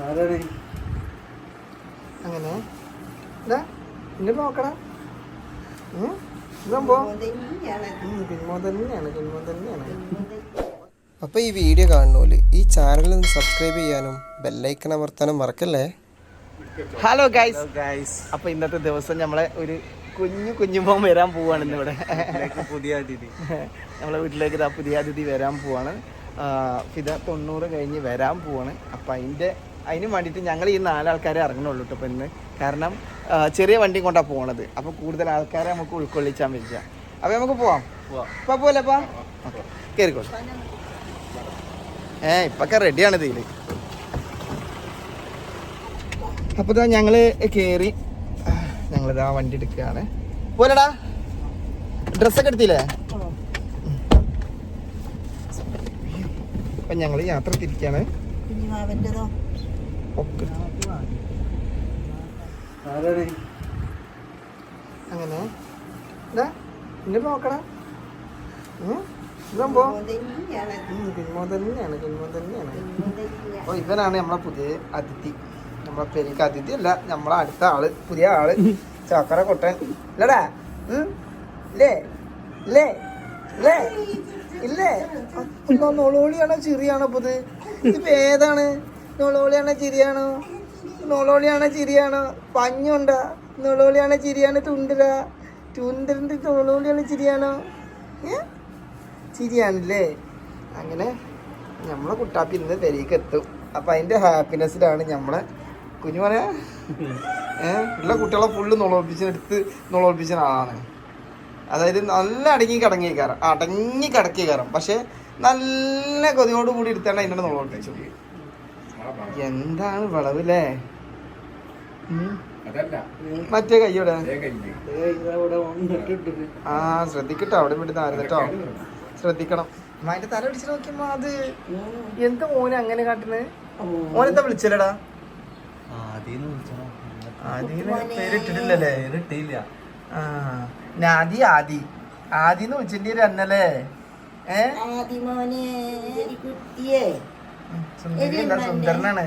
ആരാണ്? അങ്ങനെ. ഇന്നെ നോക്കണം അപ്പോൾ ഈ വീഡിയോ കാണുന്നോൽ ഈ ചാനൽ ഒന്ന് സബ്സ്ക്രൈബ് ചെയ്യാനും ബെല്ലൈക്കൺ അമർത്താനും മറക്കല്ലേ? ഹലോ ഗൈസ് ഗൈസ് അപ്പൊ ഇന്നത്തെ ദിവസം നമ്മളെ ഒരു കുഞ്ഞു കുഞ്ഞുമോൻ വരാൻ പോവാണ് ഇന്നിവിടെ പുതിയ അതിഥി. നമ്മളെ വീട്ടിലേക്ക് ഇതാ പുതിയ അതിഥി വരാൻ പോവാണ്. ഫിത ഫിദ തൊണ്ണൂറ് കഴിഞ്ഞ് വരാൻ പോവാണ്. അപ്പൊ അതിന്റെ അതിന് വേണ്ടിയിട്ട് ഞങ്ങൾ ഈ നാലാൾക്കാരെ ഇറങ്ങണുള്ളൂ കേട്ടോ ഇപ്പൊ ഇന്ന്. കാരണം ചെറിയ വണ്ടി കൊണ്ടാണ് പോണത്. അപ്പോൾ കൂടുതൽ ആൾക്കാരെ നമുക്ക് ഉൾക്കൊള്ളിച്ചാൽ പറ്റില്ല അപ്പോൾ നമുക്ക് പോവാം. ഇപ്പം ഇപ്പൊ? പോലപ്പാ ഓക്കെ. കയറിക്കോളൂ ഏ ഇപ്പൊക്കെ റെഡിയാണ് ഇതിൽ. അപ്പോൾ ഇതാ ഞങ്ങൾ കേറി. ഞങ്ങളിതാ വണ്ടി എടുക്കുകയാണ്. പോലടാ ഡ്രസ്സൊക്കെ എടുത്തില്ലേ? അപ്പൊ ഞങ്ങൾ യാത്ര തിരിക്കാണ്. ഒക്കെ ആരാണ് അങ്ങനെ. ഇതാ ഇന്നെ തന്നെയാണ് തന്നെയാണ് കിൻമോ ഇവനാണ് നമ്മളെ പുതിയ അതിഥി. നമ്മളെ പെരിക്ക് അതിഥി അല്ല നമ്മളെ അടുത്ത ആൾ പുതിയ ആൾ. ചാക്കറ കൊട്ടൻ. ഇല്ലടാ. ഉം? ഇല്ലേ? ഇല്ലേ? ഇല്ലേ? ഇല്ലേ? ചെറിയാണോ ചിറിയാണോ ഇത് ഇതിപ്പോ ഏതാണ്? നൊളോളിയാണോ ചിരിയാണോ. നൊളോളിയാണോ ചിരിയാണോ. പഞ്ഞുണ്ടാ. നൊളോളിയാണോ ചിരിയാണോ തുണ്ടര തുണ്ടറിന്റെ നൊളോളിയാണോ ചിരിയാണോ. ഏ? ചിരിയാണല്ലേ? അങ്ങനെ നമ്മളെ കുട്ടാപ്പി ഇന്ന് പെരേക്ക് എത്തും. അപ്പം അതിന്റെ ഹാപ്പിനെസ്സിലാണ് നമ്മളെ കുഞ്ഞു പറയാ ഏഹ് ഉള്ള കുട്ടികളെ ഫുള്ള് നുളോപ്പിച്ചെടുത്ത് നുളോപ്പിച്ച ആളാണ്. അതായത് നല്ല അടങ്ങി കിടങ്ങി കയറാം അടങ്ങി കിടക്കി കയറാം പക്ഷെ നല്ല കൊതിയോട് കൂടി എടുത്താണ് അതിന്റെ നുളപ്പിച്ചു എന്താണ് വിളവില്ലേ മറ്റേ കയ്യോടെ ഇവിടെ ആ ശ്രദ്ധിക്കട്ടോ അവിടെ വിട്ട് താരുന്നട്ടോ ശ്രദ്ധിക്കണം. അതിന്റെ തല പിടിച്ച് നോക്കിയപ്പോ അത് എന്താ മോനെ അങ്ങനെ കാട്ടുന്നത് മോനെന്താ വിളിച്ചല്ലടാ? ആദ്യം വിളിച്ചോ ആദിന്ന് പേരിട്ടിട്ടില്ലല്ലേ? പേരിട്ടില്ല. ആ നാദി ആദി. ആദിന്ന് വിളിച്ചിട്ട് അന്നല്ലേ? ഏ? ആദിമോനെ മോനെ ഉം, സുന്ദരിയല്ല സുന്ദരനാണ്?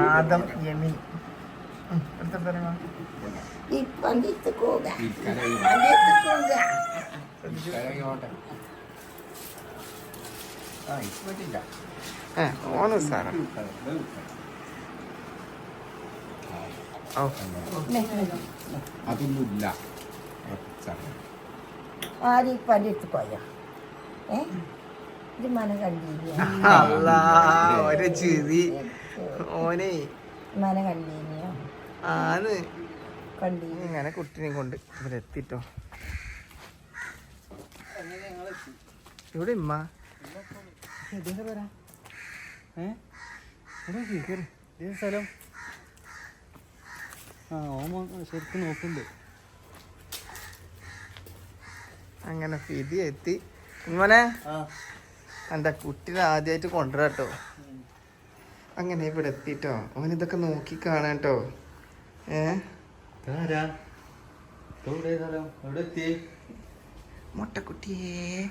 ആദം യമി. ഉം, എടുത്തെടുത്ത് ഇറങ്ങ് വാ. ഈ പണ്ടിത്ത് പോക ഇരിക്കാനായി പണ്ടിത്ത് പോക ഇരിക്കാനായി ഓട്ടെ ആ ഇപ്പൊ പറ്റില്ല ഏ ഓന് സാറാ ഓ അതൊന്നുമില്ല ആരി ഈ പോയോ ഏ? ഇത് മന കണ്ടീനിയ അല്ലാ ഒരു ചിരി. ഓനെ. മന കണ്ടീനിയോ ആന്ന് കണ്ടീനി ഇങ്ങനെ കുട്ടിനെ കൊണ്ട് ഇവിടെ എത്തിട്ടോ. ഇവിടെ ഇമ്മ. സ്ഥലം. ആ ഓമ ശരിക്കും നോക്കുന്നുണ്ട്. അങ്ങനെ ഫിതി എത്തി. ഇമ്മനെ എന്റെ കുട്ടീനെ ആദ്യമായിട്ട് കൊണ്ടുവരാട്ടോ അങ്ങനെ ഇവിടെ എത്തിട്ടോ. അവൻ ഇതൊക്കെ നോക്കി കാണാട്ടോ ഏ? എത്തി മുട്ടക്കുട്ടിയേ.